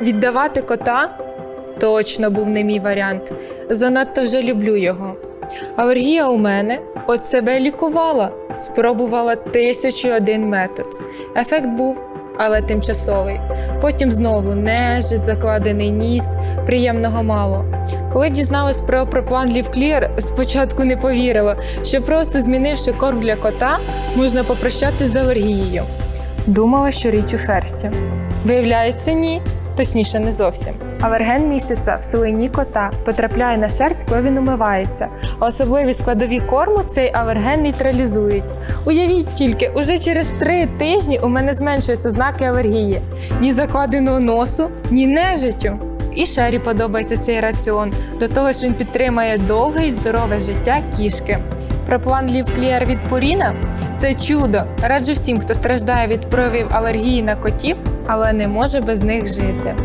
Віддавати кота точно був не мій варіант. Занадто вже люблю його. Алергія у мене от себе лікувала, спробувала тисячу один метод. Ефект був, але тимчасовий. Потім знову нежить, закладений ніс, приємного мало. Коли дізналась про проплан Лівклір, спочатку не повірила, що просто змінивши корм для кота, можна попрощатись з алергією. Думала, що річ у шерсті. Виявляється, ні. Точніше, не зовсім. Алерген міститься в слині кота, потрапляє на шерсть, коли він умивається. А особливі складові корму цей алерген нейтралізують. Уявіть тільки, уже через три тижні у мене зменшуються знаки алергії: ні закладеного носу, ні нежиттю. І Шері подобається цей раціон, до того ж він підтримує довге і здорове життя кішки. Проплан Лівклієр від Пуріна це чудо. Раджу всім, хто страждає від проявів алергії на котів, але не може без них жити.